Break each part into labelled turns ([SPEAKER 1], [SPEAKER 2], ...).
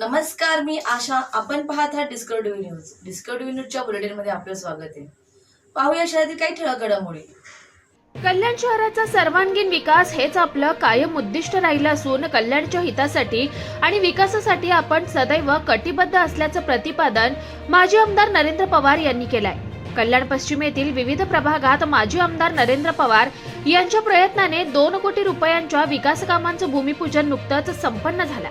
[SPEAKER 1] नमस्कार मी आशा. आपण पाहत आहात डिस्कवरी न्यूज डिस्कवरी न्यूजच्या बुलेटिनमध्ये आपलं स्वागत आहे. पाहूया शहरातील काही ठळक घडामोडी
[SPEAKER 2] कल्याण शहराचा सर्वांगीण विकास हेच आपलं कायम उद्दिष्ट राहिलं असून कल्याणच्या हितासाठी आणि विकासासाठी आपण सदैव कटिबद्ध असल्याचं प्रतिपादन माजी आमदार नरेंद्र पवार यांनी केलंय. कल्याण पश्चिमेतील विविध प्रभागात माजी आमदार नरेंद्र पवार यांच्या प्रयत्नाने दोन कोटी रुपयांच्या विकास कामांचं भूमिपूजन नुकतंच संपन्न झालं.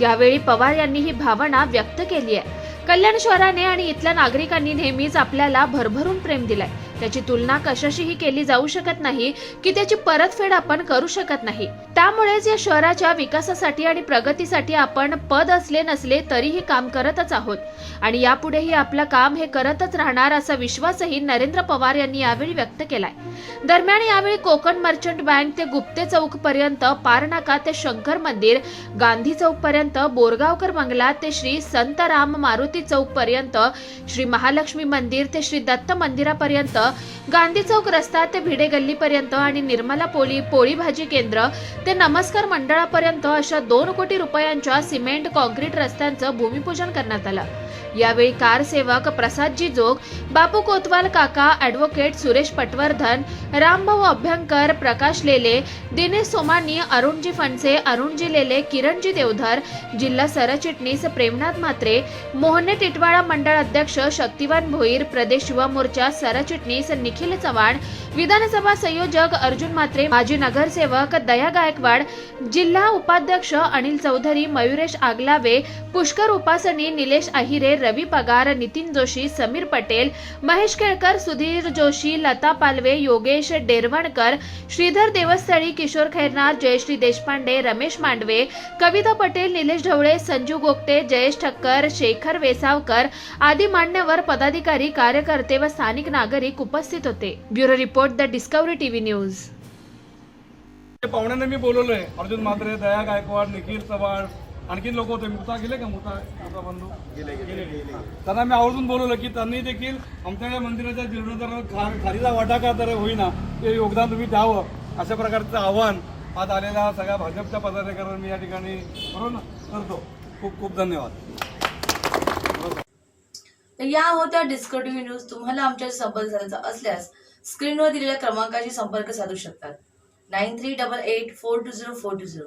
[SPEAKER 2] यावेळी पवार यांनी ही भावना व्यक्त केली आहे. कल्याण शहराने आणि इथल्या नागरिकांनी नेहमीच आपल्याला भरभरून प्रेम दिलाय. त्याची तुलना कशाशीही केली जाऊ शकत नाही की त्याची परतफेड आपण करू शकत नाही. त्यामुळेच या शहराच्या विकासासाठी आणि प्रगतीसाठी आपण पद असले नसले तरीही काम करतच आहोत. आणि यापुढेही आपलं काम हे करतच राहणार असा विश्वासही नरेंद्र पवार यांनी यावेळी व्यक्त केलाय. दरम्यान यावेळी कोकण मर्चंट बँक ते गुप्ते चौक पर्यंत पारनाका ते शंकर मंदिर गांधी चौक पर्यंत बोरगावकर बंगला ते श्री संत राम मारुती चौक पर्यंत श्री महालक्ष्मी मंदिर ते श्री दत्त मंदिरापर्यंत गांधी चौक रस्ता ते भिडे गल्लीपर्यंत आणि निर्मला पोळी पोळी भाजी केंद्र ते नमस्कार मंडळापर्यंत अशा दोन कोटी रुपयांच्या सिमेंट कॉन्क्रीट रस्त्यांचं भूमिपूजन करण्यात आलं. यावेळी कार सेवक प्रसादजी जोग बापू कोतवाल काका ॲडव्होकेट सुरेश पटवर्धन रामभाऊ अभ्यंकर प्रकाश लेले दिनेश सोमानी अरुणजी फणसे अरुणजी लेले किरणजी देवधर जिल्हा सरचिटणीस प्रेमनाथ म्हात्रे मोहने टिटवाळा मंडळ अध्यक्ष शक्तिवान भोईर प्रदेश युवा मोर्चा सरचिटणीस निखिल चव्हाण विधानसभा संयोजक अर्जुन म्हात्रे माजी नगरसेवक दया गायकवाड जिल्हा उपाध्यक्ष अनिल चौधरी मयुरेश आगलावे पुष्कर उपासनी निलेश आहिरे रवी पगार नितीन जोशी समीर पटेल महेश केळकर सुधीर जोशी लता पालवे योगेश डेरवणकर श्रीधर देवस्थळी किशोर खैरनार जयश्री देशपांडे रमेश मांडवे कविता पटेल निलेश ढवळे संजू गोगटे जयेश ठक्कर शेखर वेसावकर आदी मान्यवर पदाधिकारी कार्यकर्ते व स्थानिक नागरिक उपस्थित होते bureau report the Discovery TV news
[SPEAKER 3] पाहुण्यांना मी बोलवलोय. अर्जुन मात्रे दया गायकवाड निखिल चव्हाण आणखीन लोक होते. मुता गेले का? मुता मुता बंधू? गेले गेले त्यांना मी आवर्जून बोलवलं की त्यांनी देखील आमच्या या मंदिराच्या जीर्णोद्धारात खा खालीचा वाटा का तर होईना. ते योगदान तुम्ही द्यावं. अशा प्रकारचं आव्हान आज आलेल्या सगळ्या भाजपच्या पदाधिकाऱ्यांना मी या ठिकाणी बरोबर ना करतो. खूप खूप धन्यवाद.
[SPEAKER 1] तर या होत्या डिस्कवरी न्यूज तुम्हाला आमच्याशी संपर्क साधायचा असल्यास स्क्रीनवर दिलेल्या क्रमांकाशी संपर्क साधू शकतात. Nine three double eight four two zero four two zero.